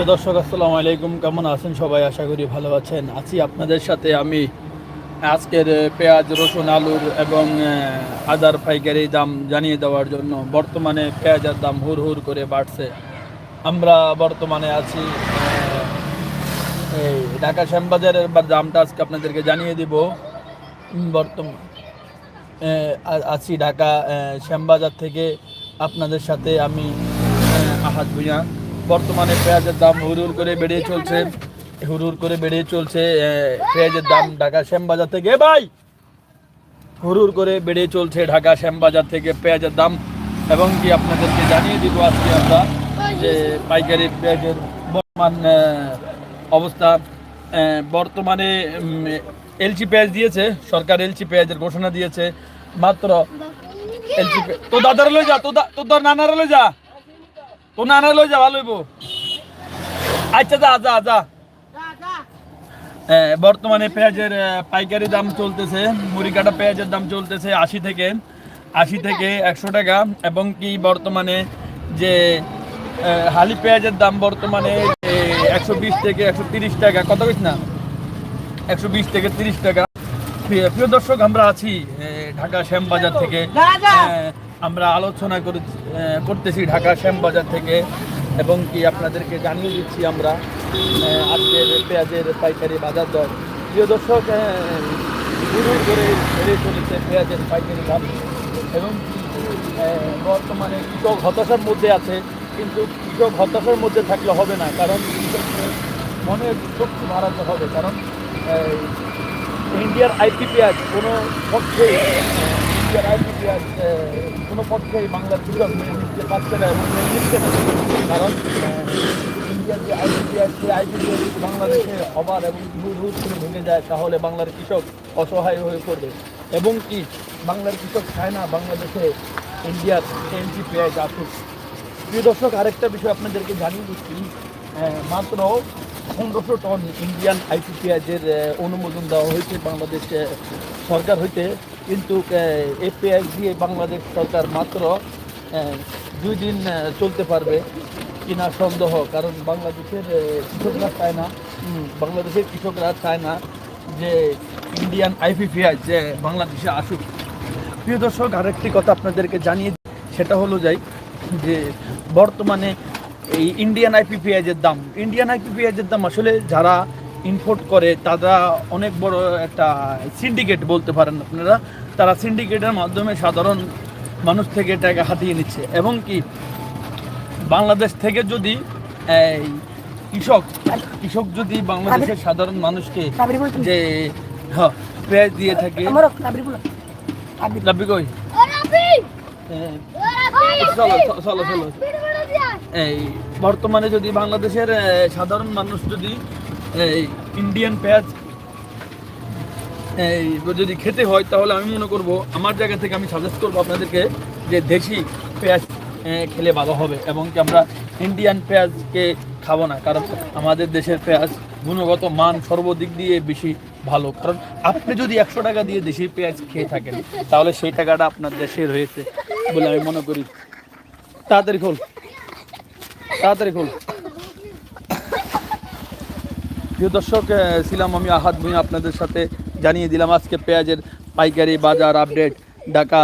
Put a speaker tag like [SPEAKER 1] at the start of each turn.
[SPEAKER 1] প্রিয় দর্শক আসসালামু আলাইকুম। কেমন আছেন সবাই? আশা করি ভালো আছেন। আছি আপনাদের সাথে আমি আজকের পেঁয়াজ রসুন আলুর এবং আদার পাইকারি দাম জানিয়ে দেওয়ার জন্য বর্তমানে পেঁয়াজের দাম হুর হুর করে বাড়ছে। আমরা বর্তমানে আছি এই ঢাকা শ্যামবাজারের দামটা আজকে আপনাদেরকে জানিয়ে দিব। বর্তমান আছি ঢাকা শ্যামবাজার থেকে আপনাদের সাথে আমি আহ, আহাদ ভুঁইয়া। বর্তমানে পেঁয়াজের দাম হুরুর করে বেড়ে চলছে। হুরুর করে বেড়ে চলছে পেঁয়াজের দাম ঢাকা শ্যামবাজার থেকে। ভাই হুরুর করে বেড়ে চলছে ঢাকা শ্যামবাজার থেকে পেঁয়াজের দাম। এবং কি আপনাদেরকে জানিয়ে দিব আজকে আমরা যে পাইকারি পেঁয়াজের বর্তমান অবস্থা। বর্তমানে এলচি পেঁয়াজ দিয়েছে, সরকার এলচি পেঁয়াজের ঘোষণা দিয়েছে। মাত্র এলচি তো দাদার লই যা, তো তোর নানার লই যা। তো নানার লই যা ভালো হইব আচ্ছা যা যা যা। বর্তমানে পেঁয়াজের পাইকারি দাম চলতেছে মুড়ি কাটা পেঁয়াজের দাম চলতেছে আশি থেকে আশি থেকে একশো টাকা এবং কি বর্তমানে যে হালি পেঁয়াজের দাম বর্তমানে একশো বিশ থেকে একশো তিরিশ টাকা কত বেশ না? একশো বিশ থেকে তিরিশ টাকা। প্রিয় দর্শক আমরা আছি ঢাকা শ্যামবাজার থেকে। আমরা আলোচনা করে করতেছি ঢাকা শ্যামবাজার থেকে এবং কি আপনাদেরকে জানিয়ে দিচ্ছি আমরা আজকের পেঁয়াজের পাইকারি বাজার দর। প্রিয় দর্শক শুরু করে বেড়ে চলেছে পেঁয়াজের পাইকারি দাম এবং বর্তমানে কৃষক হতাশার মধ্যে আছে, কিন্তু কৃষক হতাশার মধ্যে থাকলে হবে না, কারণ মনের শক্তি বাড়াতে হবে, কারণ ইন্ডিয়ার আইপি পেঁয়াজ কোনো পক্ষে আইপি পেঁয়াজ আহ, কোনো পক্ষেই বাংলার কৃষক মেনে নিতে পারছে না এবং মেনে নিচ্ছে না। কারণ ইন্ডিয়ার যে পেঁয়াজ সেই আইপি যদি বাংলাদেশে হবার এবং হুট হুট করে ভেঙে যায় তাহলে বাংলার কৃষক অসহায় হয়ে পড়বে। এবং কি বাংলার কৃষক চায় না বাংলাদেশে ইন্ডিয়ার পেঁয়াজ আসুক। প্রিয় দর্শক আরেকটা বিষয় আপনাদেরকে জানিয়ে দিচ্ছি। মাত্র পনেরোশো টন ইন্ডিয়ান আইপি পেঁয়াজের আহ, অনুমোদন দেওয়া হয়েছে বাংলাদেশ সরকার হইতে। কিন্তু পেঁয়াজ দিয়ে বাংলাদেশ সরকার মাত্র দুই দিন চলতে পারবে কিনা সন্দেহ, কারণ বাংলাদেশের কৃষকরা চায় না। বাংলাদেশের কৃষকরা চায় না যে ইন্ডিয়ান আইপি পেঁয়াজ যে বাংলাদেশে আসুক। প্রিয় দর্শক, আরেকটি কথা আপনাদেরকে জানিয়ে সেটা হলো যাই যে বর্তমানে এই ইন্ডিয়ান আইপি পেঁয়াজের দাম ইন্ডিয়ান আইপি পেঁয়াজের দাম আসলে যারা ইম্পোর্ট করে তারা অনেক বড় একটা সিন্ডিকেট বলতে পারেন আপনারা। তারা সিন্ডিকেটের মাধ্যমে সাধারণ মানুষ থেকে টাকা হাতিয়ে নিচ্ছে। এবং কি বাংলাদেশ থেকে যদি এই কৃষক কৃষক যদি বাংলাদেশের সাধারণ মানুষকে যে হ্যাঁ পেঁয়াজ দিয়ে থাকে কই? চলো এই বর্তমানে যদি বাংলাদেশের সাধারণ মানুষ যদি এই ইন্ডিয়ান পেঁয়াজ এই যদি খেতে হয় তাহলে আমি মনে করব আমার জায়গা থেকে আমি সাজেস্ট করব আপনাদেরকে যে দেশি পেঁয়াজ খেলে ভালো হবে এবং কি আমরা ইন্ডিয়ান পেঁয়াজকে খাব না। কারণ আমাদের দেশের পেঁয়াজ গুণগত মান সর্বদিক দিয়ে বেশি ভালো। কারণ আপনি যদি একশো টাকা দিয়ে দেশি পেঁয়াজ খেয়ে থাকেন তাহলে সেই টাকাটা আপনার দেশে রয়েছে বলে আমি মনে করি। তাড়াতাড়ি খোল। তাড়াতাড়ি খোল। প্রিয় দর্শক ছিলাম আমি আহাত ভূঁইয়া আপনাদের সাথে জানিয়ে দিলাম আজকে পেঁয়াজের পাইকারি বাজার আপডেট ঢাকা